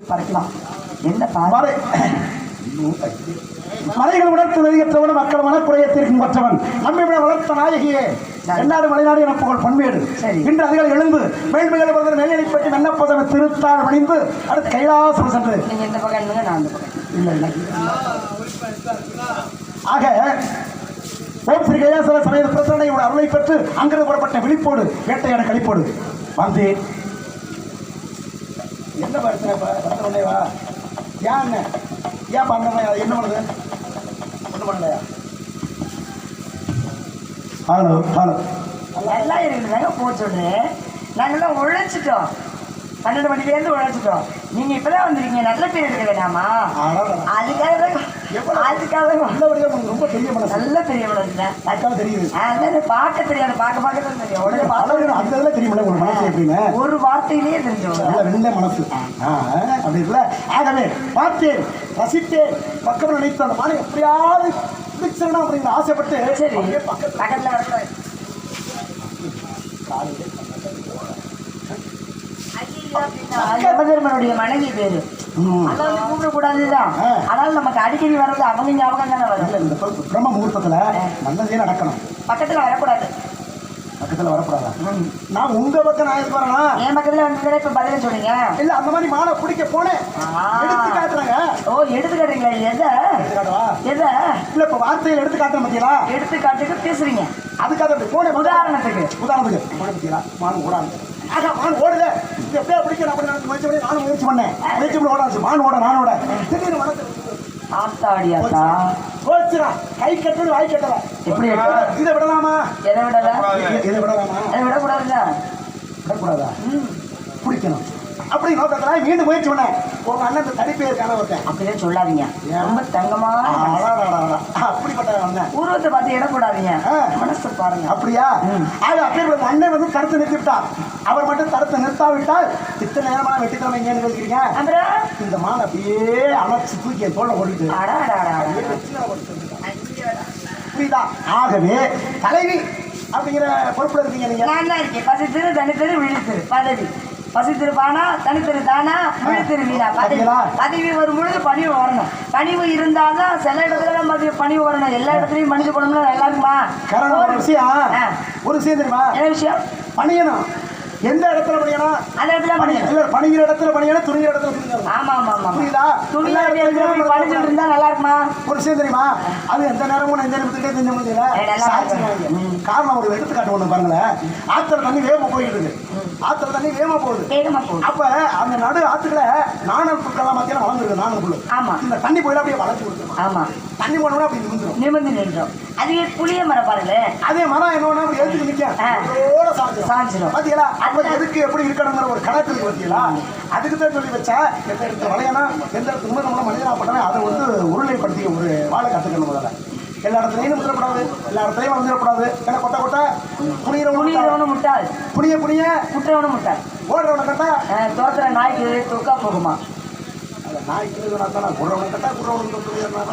பறக்கலாம். என்ன பாரு? மறை மலைகள் உணர்த்து நெறியற்றவன் மக்கள் மனக்குறையத்திற்கும் மற்றவன் நம்மை விட வளர்த்த நாயகியே. என்னாடு மலைநாடு என புகழ் பண்பேடு. இன்று அதிகள் எழுந்து மேன்மைகள் வருவதன் மேலே பற்றி மென்னப்பதன திருத்தாள் அணிந்து அடுத்து கைலாசம் சென்று. இந்த பக்கம் நான் இல்லை இல்லை. ஆக ஓம் ஸ்ரீ கைலாசல சமயத்து பிரசனையோட அருளை பெற்று அங்கிருந்து புறப்பட்ட விழிப்போடு வேட்டையாட கழிப்போடு வந்தேன். என்ன பிரச்சனை இப்ப? வந்த உடனே வா. ஏன் அண்ணன் ஏன் பண்ண என்ன பண்ணுது ஒன்றும் பண்ணலையா? Hello hello. நல்லா இருக்குதுங்க போக சொல்றேன் நாங்கெல்லாம் உழைச்சிட்டோம். பன்னெண்டு மணிலேருந்து உழைச்சிட்டோம். நீங்க இப்பதான் வந்திருக்கீங்க. நல்ல பேர் வேணாமா அதுக்காக தான் அதுக்காக நல்லபடியாக உங்களுக்கு ரொம்ப தெரிய மனசு. நல்ல பெரிய மனசுல தெரியுது. அதான் பார்க்க தெரியாது. பார்க்க பார்க்க தான் தெரியும். உடனே அழகு அந்த இதில் தெரியுமில்ல உங்க மனசு எப்படின்னு. ஒரு வார்த்தையிலேயே தெரிஞ்சவங்க வெள்ளை மனசு. அப்படி இருக்குல்ல. ஆகவே பார்த்தேன் ரசித்தேன் பக்கம் நினைத்து அந்த மாலை எப்படியாவது பிடிச்சிடணும் அப்படிங்கிற ஆசைப்பட்டு சரி. பக்கத்துல யமதர்மனுடைய மனைவி பேரு. அதை வந்து கூப்பிடக்கூடாதுதான். ஆனால் நமக்கு அடிக்கடி வர்றது அவங்க ஞாபகம் தானே வரும் இந்த பிர- பிரம்ம முகூர்த்தத்துல நல்லதே நடக்கணும். பக்கத்துல வரக்கூடாது. பக்கத்துல வரக்கூடாதா? நான் உங்க பக்கம் நான் எதுக்கு வரேனா? என் பக்கத்துல வந்து இப்ப பதில சொல்றீங்க. இல்ல அந்த மாதிரி மாலை பிடிக்க போனேன். எடுத்து காட்டுறாங்க. ஓ எதை? எடுத்து காட்டுவா? எதை? இல்ல இப்ப வார்த்தையில் எடுத்து காட்டுறேன் பாத்தீங்களா? எடுத்துக்காட்டுக்கு பேசுறீங்க. அதுக்காக போனேன் உதாரணத்துக்கு. உதாரணத்துக்கு. போன பத்தியா மான் ஓடாது ஆகா மான் இது எப்படியா பிடிக்கணும்? அப்படி நான் முயற்சி பண்ணி நானும் முயற்சி பண்ணேன். முயற்சி பண்ணி ஓடாச்சு மான் ஓட நான் ஓட. திடீர்னு மனசு ஆத்தாடி ஆத்தா போச்சுடா. கை கட்டுறது வாய் கட்டல எப்படி? இதை விடலாமா? எதை விடல? இதை- விடலாமா? அதை விடக்கூடாதுல்ல? விடக்கூடாதா? பிடிக்கணும். அப்படி நோக்கத்துல மீண்டும் முயற்சி பண்ணேன் உங்க அண்ணன் தடிப்பே இருக்கான ஒருத்தன் அப்படியே சொல்லாதீங்க ஏன்? ரொம்ப தங்கமான. அப்படிப்பட்ட அண்ணன் உருவத்தை பார்த்து இடக்கூடாதீங்க ஆ. மனசு பாருங்க அப்படியா ஆக அப்பேற்பட்ட அண்ணன் வந்து தடுத்து நிறுத்திவிட்டார் அவர் மட்டும் தடுத்து நிறுத்தாவிட்டால் இத்தனை நேரமான வெட்டித்தனமை எங்கேன்னு கேட்கிறீங்க அப்புறம் இந்த மான் அப்படியே அணைச்சு தூக்கி என் தோல்ல ஓடிட்டு புரியுதா ஆகவே தலைவி அப்படிங்கிற பொறுப்புல இருக்கீங்க நீங்க நான் தான் இருக்கேன் பசித்திரு தனித்திரு விழித்திரு பதவி பசித்திரு பானா தனித்திரு தானா விழித்திரு வீணா பதவி வரும் பொழுது பணிவு வரணும். பணிவு இருந்தாதான் சில இடத்துல நம்ம பணிவு வரணும். எல்லா இடத்துலயும் மனித குணம்லாம் நல்லா இருக்குமா ஒரு விஷயம். ஒரு விஷயம் தெரியுமா? என்ன விஷயம்? பணியணும். எந்த இடத்துல பணியணும் அந்த இடத்துல பணி பணியணும் இல்ல, பணிகிற இடத்துல பணியணும் துணிகிற இடத்துல துணியணும் ஆமா ஆமா ஆமா புரியுதா? துணி எல்லா இடத்துலயும் போய் பணிச்சுட்டு இருந்தா நல்லா இருக்குமா ஒரு விஷயம் தெரியுமா? அது எந்த நேரமும் நெஞ்ச நிமிடத்துக்கே தெரிஞ்ச முடியல. காரணம் ஒரு எடுத்துக்காட்டு ஒண்ணு பாருங்களேன். ஆத்துல தண்ணி வேகமா போயிட்டு இருக்கு ஆத்துல தண்ணி வேகமா போகுது. வேகமா போகுது. அப்ப அந்த நடு ஆத்துக்குள்ள நாணல் புற்கெல்லாம் மத்தியில வளர்ந்துருக்கு நாணல் புல்லு ஆமா. இந்த தண்ணி போயில அப்படியே வளர்ச்சி கொடுத்துருமா. ஆமா. தண்ணி போனோம்னா அப்படி நிமிந்துரும் நிமிர்ந்து நின்றோம் அதுவே புளிய மரம் பாருங்களேன் அதே மரம் என்ன பண்ணா அப்படி எழுத்துக்கு. அதோட சாஞ்சிரும். சாஞ்சிரும். பாத்தீங்களா? அப்ப எதுக்கு எப்படி இருக்கணுங்கிற ஒரு கணக்கு இருக்கு பாத்தீங்களா? அதுக்கு தான் சொல்லி வச்சா எந்த இடத்துல வளையனா எந்த இடத்துல நிமிர்ந்தோம்னா மனிதனா பண்ணா அதை வந்து உருளைப்படுத்தி ஒரு வாழை கத்துக்கணும் முதல்ல. எல்லா இடத்துலையும் நிமிடக்கூடாது எல்லா இடத்துலையும் வளர்ந்துடக்கூடாது. ஏன்னா கொட்டை கொட்டை புனியறவனு புனியவனும் முட்டாள். புனிய புனிய குற்றவனும் முட்டாள். ஓடுறவனை கட்டா அஹ் தோத்துற நாய்க்கு தொக்கா போகுமா?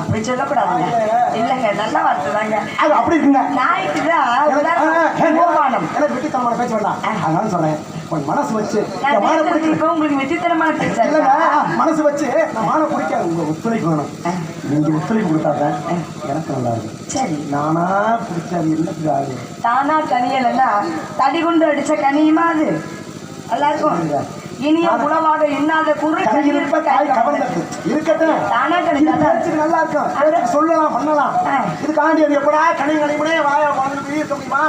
அப்படி சொல்லக்கூடாதுங்க இல்லைங்க நல்ல வார்த்தை தாங்க. அது அப்படி இருக்குங்க. நாய்க்கு தான் ஓமானம் எனக்கு வெட்டித்தனமான பேச்சு வேண்டாம். அதனால சொல்றேன். கொஞ்சம் மனசு வச்சு இப்போ உங்களுக்கு வெற்றித்தனமான பேச்சா இல்லைங்க? மனசு வச்சு நான் மானை பிடிக்க உங்க ஒத்துழைப்பு வேணும். நீங்க ஒத்துழைப்பு கொடுத்தாதான் எனக்கு நல்லா சரி. நானா பிடிச்ச அது என்னத்துக்கு ஆகுது தானா கனியலைன்னா தடி கொண்டு அடிச்ச கனியுமா அது? நல்லா இருக்கும். இனிய உணவாக குறு கனி இருப்ப காய் கவர்ந்தது. இருக்கட்டும். தானா பேச்சுக்கு நல்லா இருக்கும். சொல்லலாம் பண்ணலாம். இதுக்காண்டி அது எப்படா? கனி கனிமுனே வாய வாழ்ந்து இருக்க முடியுமா?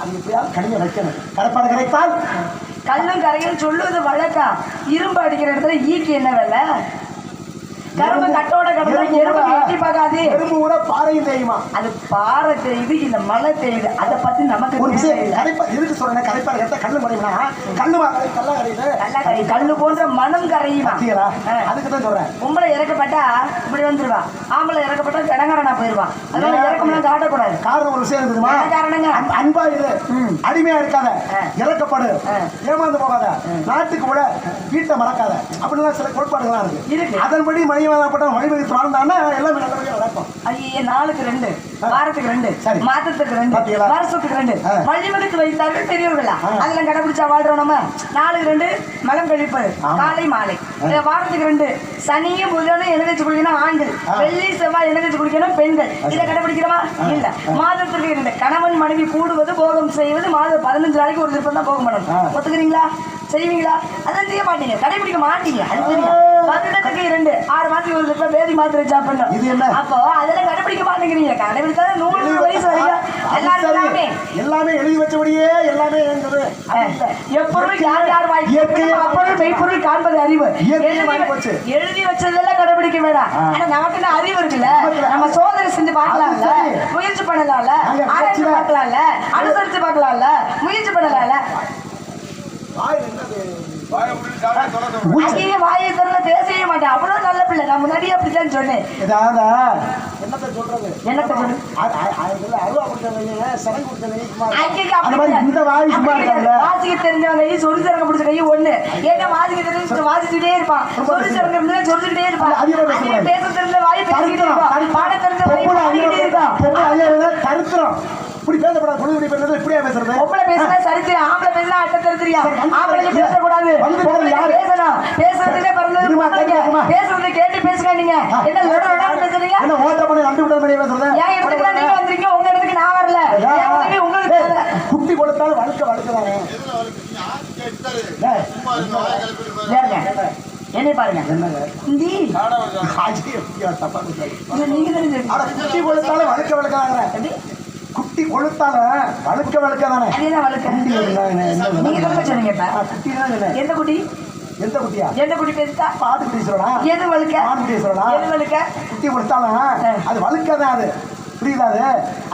அது எப்படியாவது வைக்கணும். கல்லும் கரையும் சொல்லுவது வழக்கம். இரும்பு அடிக்கிற இடத்துல ஈக்கு என்ன வேலை? கரும்பு கட்டோட கிடந்தா எறும்பு எட்டி பார்க்காது. எறும்பு கூட பாறையும் தெரியுமா? அது பாறை தெரியுது இந்த மலை தெரியுது. அதை பத்தி நமக்கு ஒரு விஷயம் கரைப்பா எதுக்கு சொல்றேன் கரைப்பாடு கரெக்டா கல்லு மறையும்னா கல்லு கல்லா கரையுது. கல்லு போன்ற மனம் கரையுமா. அதுக்கு தான் சொல்றேன். பொம்பளை இறக்கப்பட்டா இப்படி வந்துருவா. ஆம்பளை இறக்கப்பட்டா கடங்காரனா போயிருவான் அதனால இறக்கம்லாம் காட்டக்கூடாது. காரணம் ஒரு விஷயம் இருக்குதுமா காரணங்க? அன்ப- இரு. அடிமையா இருக்காத. இறக்கப்படு. ஏமாந்து போகாத. நாட்டுக்கு விட வீட்டை மறக்காத. அப்படிலாம் சில கோட்பாடுகள்லாம் இருக்கு. இருக்கு. அதன்படி மனித மணிமாதப்பட்ட மணிமதி வாழ்ந்தான்னா எல்லாமே நல்லபடியாக நடக்கும் ஐயே நாளுக்கு ரெண்டு. வாரத்துக்கு ரெண்டு. மாதத்துக்கு ரெண்டு? வருஷத்துக்கு ரெண்டு. வழிமடுத்து வைத்தார்கள் பெரியவர்களா. அதெல்லாம் கடைபிடிச்சா வாழ்றோம் நம்ம. நாளுக்கு ரெண்டு மலம் கழிப்பது. காலை மாலை. வாரத்துக்கு ரெண்டு. சனியும் புதனும் எண்ணெய் தேய்ச்சி குளிக்கணும் ஆண்கள். வெள்ளி செவ்வாய் எண்ணெய் தேய்ச்சி குளிக்கணும் பெண்கள். இதை கடைபிடிக்கிறோமா? இல்ல. மாதத்துக்கு இரண்டு. கணவன் மனைவி கூடுவது போகம் செய்வது மாதம் பதினஞ்சு நாளைக்கு ஒரு திருப்பம் தான் போகம். பண்ணணும். ஒத்துக்கிறீங்களா? செய்வீங்களா? அதெல்லாம் செய்ய மாட்டீங்க. கடைபிடிக்க மாட்டீங்க. அது தெரியும் வருடத்துக்கு இரண்டு. ஆறு மாசத்துக்கு ஒரு திருப்பம் வேதி மாத்திரை சாப்பிடணும்? அப்போ அதெல்லாம் கடைபிடிக்க மாட்டேங்கிறீங்க. கடைபிடித்தா நூறு வயசு வரைக்கும். எல்லாமே. எல்லாமே எழுதி வச்சபடியே எல்லாமே எப்பொருள் யார் யார் வாய் இயற்கையை- அப்பொருள் மெய்ப்பொருள் காண்பது அறிவு. எழுதி வச்சதெல்லாம் கடைபிடிக்க வேண்டாம். ஆனா நமக்கு அறிவு இருக்குல்ல? நம்ம சோதனை செஞ்சு பார்க்கலாம்ல. முயற்சி பண்ணலாம்ல? ஆராய்ச்சி பார்க்கலாம்ல? அனுசரிச்சு பார்க்கலாம்ல? முயற்சி பண்ணலாம்ல? அங்கேயே வாயை திறந்து பேசவே மாட்டேன். அவ்வளவு நல்ல பிள்ளை. நான் முன்னாடியே அப்படித்தான் சொன்னேன். இதாதா என்னத்த சொல்றது? அருவா கொடுத்தவங்க கொடுத்தவங்க இந்த வாய் சும்மா இருக்காங்க. வாசிக்க தெரிஞ்சவங்க கை சொல்லி தரங்க பிடிச்ச கை ஒண்ணு. ஏன்னா வாசிக்க தெரிஞ்சு வாசிச்சுட்டே இருப்பான். சொல்லி தரங்க இருந்தா சொல்லிக்கிட்டே இருப்பான். பேச தெரிஞ்ச வாய் பேசிக்கிட்டே இருப்பான். பாட தெரிஞ்ச வாய் பாடிக்கிட்டே இருப்பான். தருத்திரம் இப்படி பேசப்படாது பொழுது இப்படி பேசுறது இப்படியா பேசுறது? பொம்பளை பேசினா சரித்திரம் ஆம்பளை பேசினா அட்ட தெரிஞ்சிரியா வந்து ஆம்பளைங்க பாருங்க. பேசக்கூடாது? பேசணும். பேசுறதுலே பிறந்தது. பேசுறதை கேட்டு பேசுங்க நீங்க. என்ன லொட லொடன்னு பேசுறீங்க? என்ன ஓட்ட பண்ணி நம்பி விட மாதிரி பேசுறது? என் இடத்துக்கு தான் நீங்க வந்தீங்க உங்க இடத்துக்கு நான் வரல. உங்களுக்கு. குட்டி கொடுத்தாலும் வழுக்க வழுக்கதானே. என்னை? பாருங்க. நீங்க தானே தெரியும். அட குட்டி கொடுத்தாலும் வழுக்க வழுக்க வழுக்கதானே அது என்ன வழுக்க? நீங்க தானே சொன்னீங்க குட்டி தான்? எந்த குட்டி? எந்த குட்டியா? எந்த குட்டி பேசுதா பாட்டு குட்டி சொல்லலாம் எது வழுக்க? குட்டி சொல்லலாம் எது வழுக்க? குட்டி கொடுத்தாலும் அது வழுக்காதான் அது. புரியுதா அது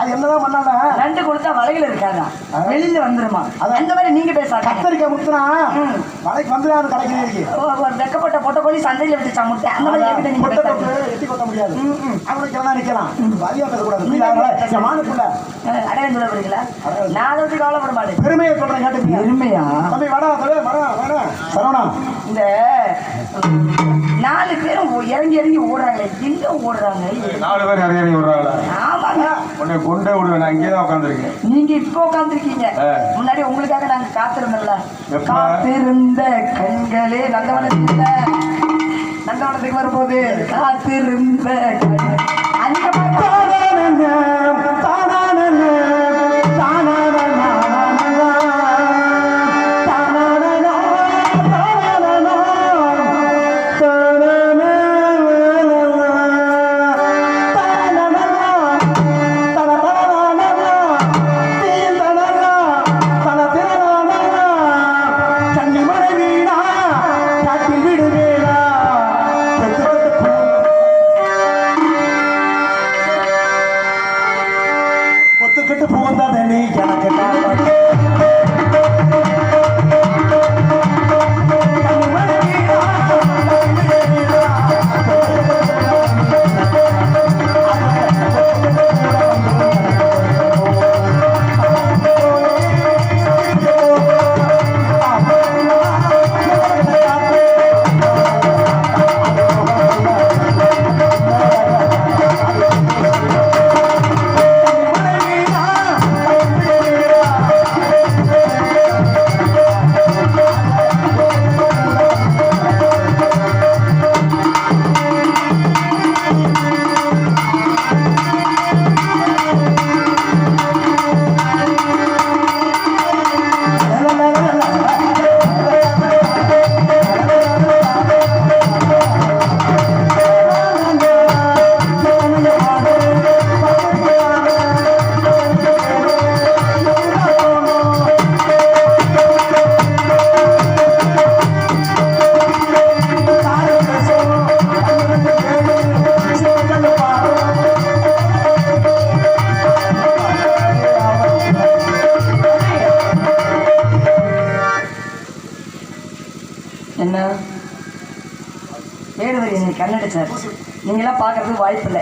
அது என்னதான் பண்ணாலும் ரெண்டு கொடுத்தா வலையில இருக்காதா. வெளியில வந்துருமா. அந்த மாதிரி நீங்க பேசாத கத்தரிக்காய் முத்துனா. வலைக்கு வந்து அது கடைக்கிறே இருக்கு வெக்கப்பட்ட பொட்டை கோழி சந்தையில விட்டுச்சா முட்டை? அந்த மாதிரி என்கிட்ட நீங்க கொட்டை. கொட்டு எட்டி கொட்ட முடியாது. அவனுக்கு எல்லாம் நிக்கலாம் அதிகமா பேசக்கூடாது புரியுதா? மானுக்குள்ள அடையாளம் சொல்ல போறீங்களா. நான் அதை பத்தி கவலைப்பட மாட்டேன் பெருமையை சொல்றேன் கேட்டுப்பீங்க பெருமையா? தம்பி வாடா தம்பி வாடா வாடா. சரவணா. இந்த நாலு பேரும் இறங்கி இறங்கி ஓடுறாங்களே. எங்க ஓடுறாங்க? நாலு பேர் இறங்கி இறங்கி விடுறாங்களா ஆமாங்க உன்னை கொண்டே விடுவேன். நான் இங்கே தான் உட்காந்துருக்கேன் நீங்க இப்ப உட்காந்துருக்கீங்க. முன்னாடி உங்களுக்காக நாங்க காத்திருந்தோம்ல? காத்திருந்த கண்களே நந்தவனத்துல நந்தவனத்துக்கு வரும்போது காத்திருந்த. அந்த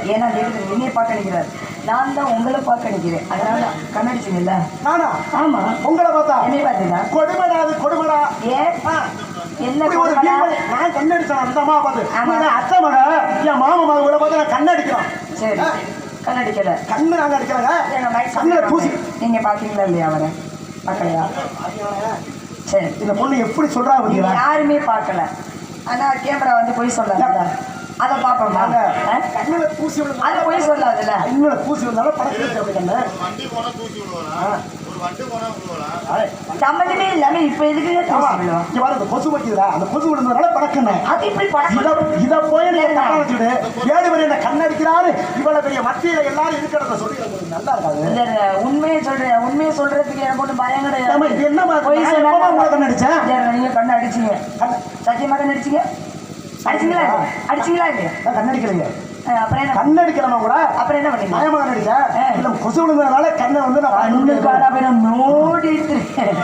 ஏன்னா வேடுவர் என்னைய பார்க்க நிற்கிறார் நான் தான் உங்களை பார்க்க நிற்கிறேன் அதனால கண்ணடிச்சிங்கல்ல நானா? ஆமா. உங்களை பார்த்தா? என்னைய பார்த்தீங்களா? கொடுமடா அது கொடுமடா. ஏன்? என்ன ஒரு நான் கண்ணடிச்சேன் அந்த அம்மா பார்த்து. அத்தை மக என் மாமா மக இவளை பார்த்து நான் சரி. கண்ணடிக்கல. கண்ணு நாங்க அடிக்கிறாங்க எங்க மைக் கண்ணுல தூசி நீங்க பாத்தீங்களா இல்லையா அவரை? பார்க்கலையா? சரி. இந்த பொண்ணு எப்படி சொல்றா யாருமே பார்க்கல. ஆனா கேமரா வந்து பொய் சொல்லாதுல்ல அதை பார்ப்போமா நாங்க ஆ? கண்ணுல தூசி அது பொய் சொல்லாதுல்ல கண்ணுல தூசி விழுந்தாலும் படத்துல அப்படி கண்ணு வண்டி போனா தூசி விழுவலாம் ஆ. ஒரு வண்டி போனா விழுவலாம் ஆய். சம்மந்தமே இல்லாம இப்ப எதுக்கு? இங்க பாரு இந்த கொசு வைக்குதுல அந்த கொசு விழுந்ததுனால படக்குன்னு அது இப்படி படம் இத போய் நீங்க தப்பா வச்சுடு ஏழு பேர் என்ன கண்ணடிக்கிறாரு. இவ்வளவு பெரிய மத்தியில எல்லாரும் இருக்கிறத சொல்லி நல்லா இருக்காது. உண்மையை சொல்றேன். உண்மையை சொல்றதுக்கு எனக்கு ஒன்றும் பயம் கிடையாது. இது என்ன மாதிரி? பொய் சொன்னா உங்களை கண்ணு அடிச்சேன்? சரி, நீங்க கண்ணு அடிச்சீங்க கண்ணு- சத்தியமா கண்ணு அடிச்சீங்க அடிச்சீங்களா? அடிச்சீங்களா இல்லையா? கண்ணடிக்கலைங்க அப்புறம் என்ன? கண்ணடிக்கிறவங்க கூட? அப்புறம் என்ன பண்ணீங்க? பயமா கண்ணடிச்ச ஆ. இல்ல கொசு விழுந்ததுனால கண்ணை வந்து நான் கண்ணு காண நோடிட்டு வீட்டுக்கு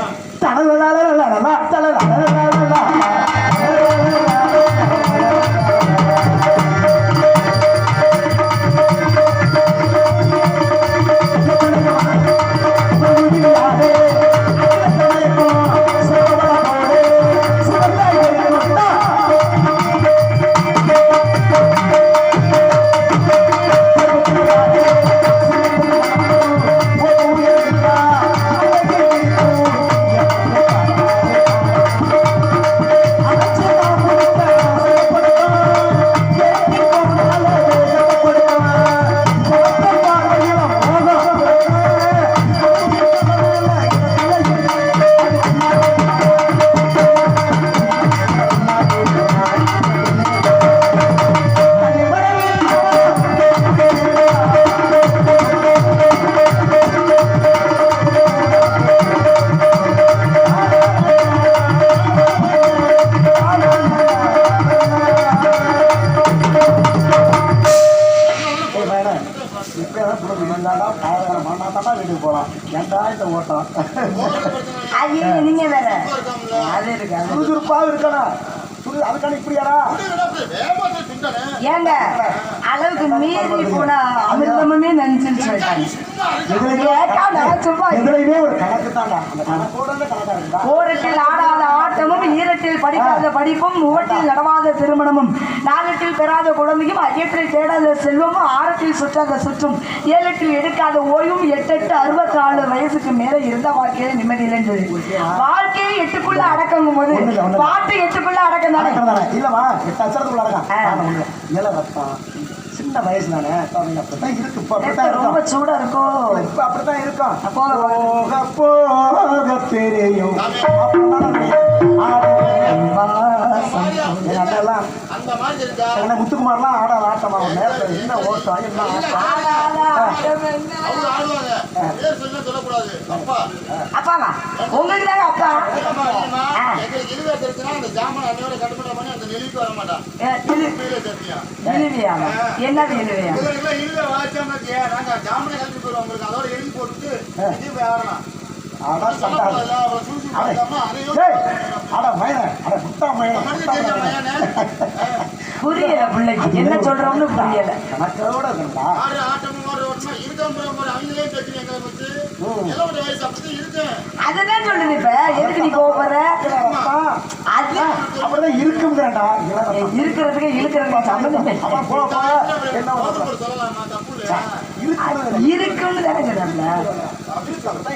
ஏங்க அளவுக்கு மீறி போனா அமிர்தமுமே நஞ்சுன்னு சொல்லிட்டாங்க. ஓரத்தில் ஆடாத ஆட்டமும் ஈரத்தில் படிக்காத படிப்பும் முவட்டில் நடவாத திருமணமும் நாலெட்டில் பெறாத குழந்தையும் ஐயத்தில் தேடாத செல்வமும் ஆரத்தில் சுற்றாத சுற்றும் ஏழெட்டில் எடுக்காத ஓய்வும் எட்டெட்டு அறுபத்தி நாலு வயசுக்கு மேல இருந்த வாழ்க்கையில நிம்மதி இல்லைன்னு வாழ்க்கையை எட்டுக்குள்ள அடக்கங்கும் போது. பாட்டு எட்டுக்குள்ள அடக்கம் தானே? எட்டு அச்சரத்துக்குள்ள சின்ன வயசு தானே? அப்படித்தான் இருக்கு இப்ப அப்படித்தான் ரொம்ப இருக்கும் சூடா இருக்கும். இப்ப அப்படித்தான் இருக்கும் அப்போ போக போக தெரியும். அப்படிதான் வாசம். எங்க அண்ணெல்லாம் என்ன முத்துக்குமார்லாம் ஆட ஆட்டமா? ஒரு நேரத்துல என்ன ஓட்டம் என்ன என்ன? அப்பாவா? உங்களுக்கு தாங்க அப்பா என்னது இழுவியா? நாங்க ஜாமனை கழிச்சு உங்களுக்கு அதோட எழுதி போட்டுட்டு இது அடே ஏய், அட. மயனே அட முட்டா மயனே மனுஷன் முட்டா தெரிஞ்ச மயனே. பையனே. புரியல பிள்ளைக்கு என்ன சொல்றோம்னு புரியல. கணக்கோட இருக்கா அதுதான் சொல்லுது இப்ப. எதுக்கு நீ கோவப்படுற? அது அப்படிதான் இருக்குங்கிறடா இருக்கிறதுக்கு இல்லையா இருக்கிறது இருக்குன்னு தானே சொல்றாங்க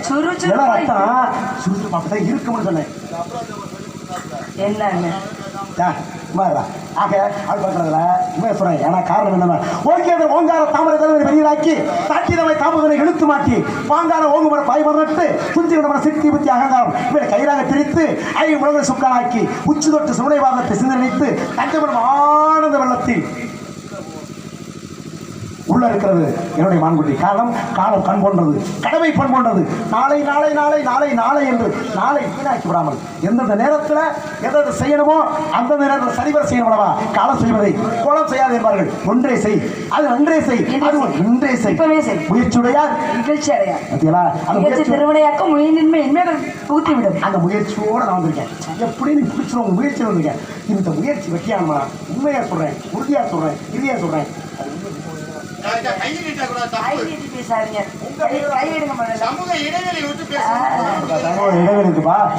சுறுசுறுப்பா சுறுசுறுப்பு அப்படிதான் இருக்கும்னு சொன்னேன். இருடா. ஆக ஆள் பார்க்கறதுல உண்மையை சொல்றேன். ஏன்னா காரணம் ஓகே அந்த ஓங்கார தாமரை தலைவரை வெளியிலாக்கி தாக்கியதவை தாமதனை இழுத்து மாட்டி வாங்கார ஓங்குமர பாய்மரட்டு துஞ்சி விடமர சித்தி புத்தி அகங்காரம் இவரை கயிறாக பிரித்து ஐ உலக சுக்கானாக்கி உச்சி தொட்டு சுமனைவாதத்தை சிந்தனைத்து தஞ்சமரம் ஆனந்த வெள்ளத்தில் உள்ள இருக்கிறது. என்னுடைய மான்குட்டி காலம் காலம் கண் போன்றது கடமை பண் போன்றது. நாளை நாளை நாளை நாளை நாளை என்று நாளை வீணாக்கி விடாமல் எந்தெந்த நேரத்தில் எதை செய்யணுமோ அந்தந்த நேரத்தில் சரிவர செய்யணுமளவா காலம் செய்வதை கோலம் செய்யாது என்பார்கள். ஒன்றே செய் அது நன்றே செய் அது இன்றே செய். இப்பவே செய். முயற்சியுடையார். நிகழ்ச்சி அடையா பார்த்தீங்களா அந்த நிகழ்ச்சி முயற்சி திருவினையாக்கும் முயலின்மை இன்மைகள் ஊத்தி விடும் அந்த முயற்சியோட நான் வந்திருக்கேன். எப்படி நீ பிடிச்சிரும் முயற்சி வந்திருக்கேன். இந்த முயற்சி வெற்றியானமா உண்மையா சொல்றேன் உறுதியா சொல்றேன் இறுதியா சொல்றேன்.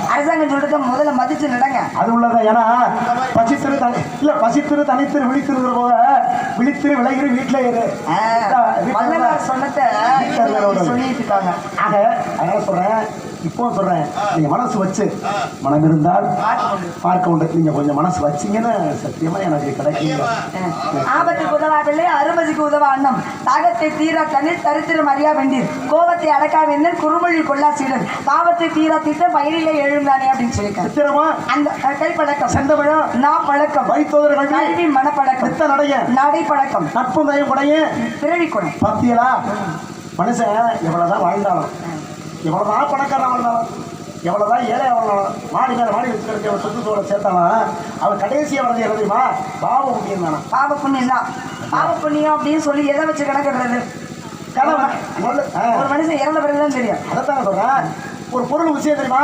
அரசாங்கம் சொல்றத முதல்ல மதிச்சு நடங்க. அது உள்ளதான் ஏன்னா பசித்திரு தனி இல்ல பசித்திரு தனித்திரு விழித்திருக்கிற போத விழித்திரு விளைகிற வீட்டுல இரு. ஆ, வீட்டுல வள்ளலார் சொன்னத வீட்டுல இருக்கிறவங்க. சொல்லிட்டு இருக்காங்க ஆக அதனால சொல்றேன் இப்போ சொல்றேன். நீங்க மனசு வச்சு மனம் இருந்தால் பார்க்க உண்டு. நீங்க கொஞ்சம் மனசு வச்சீங்கன்னா சத்தியமா எனக்கு கிடைக்கும் ஆபத்துக்கு உதவாவில்லை அருமதிக்கு உதவ அன்னம் தாகத்தை தீரா தண்ணீர் தரித்திரம் அறியா வெண்டீர். கோபத்தை அடக்கா வெந்தன் குறுமொழி கொள்ளா சீடன் பாவத்தை தீரா திட்டம் பயிரிலே எழுந்தானே அப்படின்னு சித்திரமா அந்த கை பழக்கம். செந்தமிழம் நான் பழக்கம். வைத்தோதர் கல்வி மனப்பழக்கம். நித்த நடைய நடை பழக்கம். நட்பு நயம் குடைய? பிறவி குணம் பத்தியலா? மனுஷன் எவ்வளவுதான் வாழ்ந்தாலும் எவ்வளவுதான் பணக்காரன் வாழ்ந்தாலும் எவ்வளவுதான் ஏழை வாழ்ந்தாலும் மாடி மேல மாடி வச்சு கிடக்க சொத்து சோழ சேர்த்தாலும் அவன் கடைசியா வளர்ந்து எழுதுமா பாவ முக்கியம் தானே பாவ புண்ணியம் தான் பாவ புண்ணியம் அப்படின்னு சொல்லி எதை வச்சு கணக்கிடுறது. ஒரு மனுஷன் இறந்த பிறகுதான் தெரியும். அதைத்தான் சொல்றேன். ஒரு பொருள் விஷயம் தெரியுமா?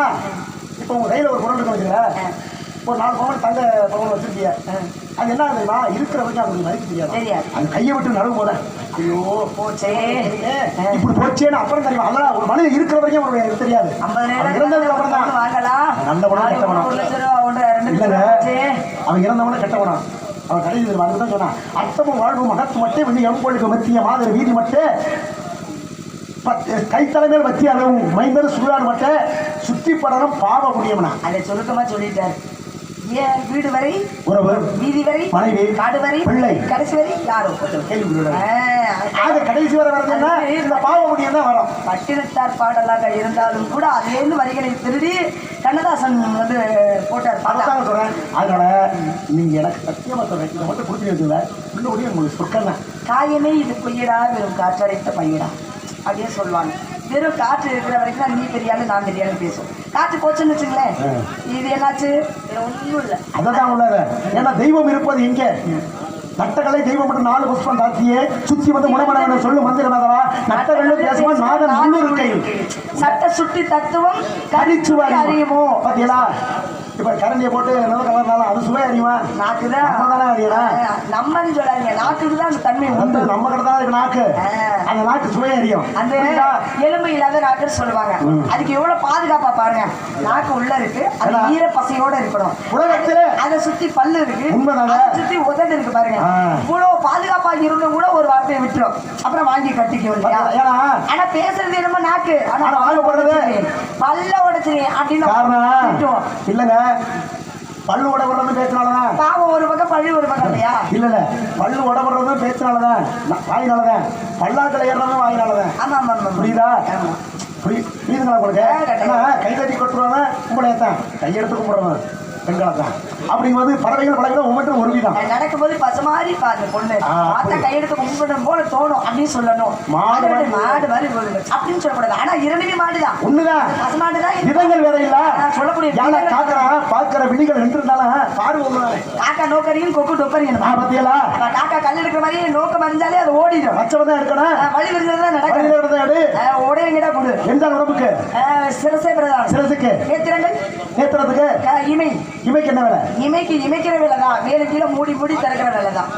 இப்போ உங்க கையில ஒரு பொருள் இருக்கு ஒரு நாலு பவன் தங்க பவன் வச்சிருக்கீங்க அது என்ன தெரியுமா? இருக்கிற வரைக்கும் அது மதிக்க தெரியாது தெரியாது. அது கையை விட்டு நடுவு போத ஐயோ போச்சே. இப்படி போச்சேன்னு அப்புறம் தெரியும். அதெல்லாம் ஒரு மனிதன் இருக்கிற வரைக்கும் அவனுக்கு எனக்கு தெரியாது இறந்ததுக்கு அப்புறம் தான் வாங்கலாம் நல்ல குணம், கெட்ட குணம். ஒரு லட்சம் ரூபா ஒன்று ரெண்டு லட்சம் இல்லைங்க. ரூபா போச்சே. அவன் இறந்தவன கெட்டவனா அவன் கடைசி வாழ்ந்து தான் சொன்னான். அர்த்தமும் வாழ்வும் மகத்து மட்டும் வெளி எம்பொழுக்கு மத்திய மாதிரி வீதி மட்டும் கைத்தலைமையில் மத்திய அளவும் மைந்தர் சுடுகாடு மட்டும் சுத்தி படணும் பாவ முடியும்னா அதை சுருக்கமா சொல்லிட்டாரு வீடு வரை உறவு வீதி வரை மனைவி, காடு வரை பிள்ளை. கடைசி வரை யாரோ? கேள்வி கடைசி வரை வரதுன்னா இந்த பாவ முடியும் தான் வரும். பட்டினத்தார் பாடலாக இருந்தாலும் கூட அதிலேருந்து வரிகளை திருடி கண்ணதாசன் வந்து போட்டார் பாட்டா. அதைத்தாங்க சொல்றேன். அதனால நீங்க எனக்கு சத்தியமா சொல்றேன். இதை மட்டும் கொடுத்து வச்சுல இன்னொரு உங்களுக்கு சொற்கள் தான் காயமே இது பொய்யடா வெறும் காற்றடைத்த பையடா. அப்படியே சொல்லுவாங்க. வெறும் காற்று இருக்கிற வரைக்கும் நீ தெரியாது நான் தெரியாது பேசும் காற்று போச்சுன்னு வச்சுங்களேன். இது என்னாச்சு? ஒன்றும் இல்லை. அதான் உள்ளது ஏன்னா தெய்வம் இருப்பது எங்கே நட்டகளை தெய்வம் மட்டும் நாலு புஷ்பம் தாத்தியே சுத்தி வந்து முனமன சொல்லு மந்திரநாதரா நட்டகள்ல பேசுவான் நாதன் முன்னூறு கையில் சட்ட சுட்டி தத்துவம் கரிச்சுவை அறியுமோ? பாத்தீங்களா? இப்ப கரண்டியை போட்டு நல்ல கலர்னாலும் அது சுவை அறியுமா? நாக்குதான் நம்ம தானே அறியலாம் நம்மன்னு சொல்லாதீங்க நாக்குக்கு தான் அந்த தன்மை உண்டு. நம்ம கிட்ட தான் இருக்கு நாக்கு. அந்த நாக்கு சுவை அறியும். அந்த? எலும்பு இல்லாத நாக்குன்னு சொல்லுவாங்க. அதுக்கு எவ்வளவு பாதுகாப்பா பாருங்க. நாக்கு உள்ள இருக்கு. அது ஈர பசையோட இருக்கணும். உலகத்திலே அதை சுத்தி பல்லு இருக்கு. உண்மைதாங்க. அதை சுத்தி உதடு இருக்கு பாருங்க. ஆ. இவ்வளவு பாதுகாப்பா இருந்தும் கூட ஒரு வார்த்தையை விட்டுரும். அப்புறம் வாங்கி கட்டிக்கும் இல்லையா? ஆனா பேசுறது என்னமோ நாக்கு. ஆனா வாங்க போறது? பல்ல உடைச்சிரு அப்படின்னு காரணம். இல்லங்க. பல்லு உடம்புறது பேச்சினாலதான் பாவம் ஒரு பக்கம் பழி ஒரு பக்கம் இல்லையா? இல்ல இல்ல பல்லு உடம்புறதும் பேச்சினாலதான் வாயினாலதான். பல்லாக்களை ஏறதும் வாயினாலதான். ஆமா ஆமா புரியுதா? புரியுதுங்களா உங்களுக்கு? ஆ, கண்டிப்பா. ஏன்னா கை தட்டி கொட்டுறவன் உங்களையே தான் கையெடுத்து கும்பிடுறவன். பெண்களை தான் அப்படிங்கும்போது பறவைகள் பழகிடும் ஒவ்வொன்றும் ஒரு விதம் நடக்கும்போது பசு மாதிரி பாருங்க பொண்ணு. பார்த்தா. கையெடுத்து கும்பிடும் போல தோணும் அப்படின்னு சொல்லணும். மாடு மாடு மாதிரி. மாடு அப்படின்னு சொல்லக்கூடாது. ஆனா இரண்டுமே மாடுதான். ஒண்ணுதான். பசு மாடுதான் இது. விதங்கள் வேற இல்ல. நான் சொல்லக்கூடிய யானை காக்கறா பாக்குற விழிகள் நின்று இருந்தாலும் பாரு ஒண்ணுதானே காக்கா நோக்கரியும் கொக்கு டொப்பரியும் ஆ, பாத்தியலா? காக்கா கல் எடுக்கிற மாதிரி நோக்கம் அறிஞ்சாலே அது ஓடிடும். வச்சவன் தான் எடுக்கணும். ஆ, வழி விருந்ததான் நடக்கும். உடையங்கிட்ட கொடு. எந்த உடம்புக்கு சிரசே பிரதானம். சிரசுக்கு. நேத்திரங்கள்? நேத்திரத்துக்கு? இமை. இமைக்கு என்ன வேலை? இமைக்கு இமைக்கிற வேலை தான் மேலும் கீழே மூடி மூடி திறக்கிற வேலை தான்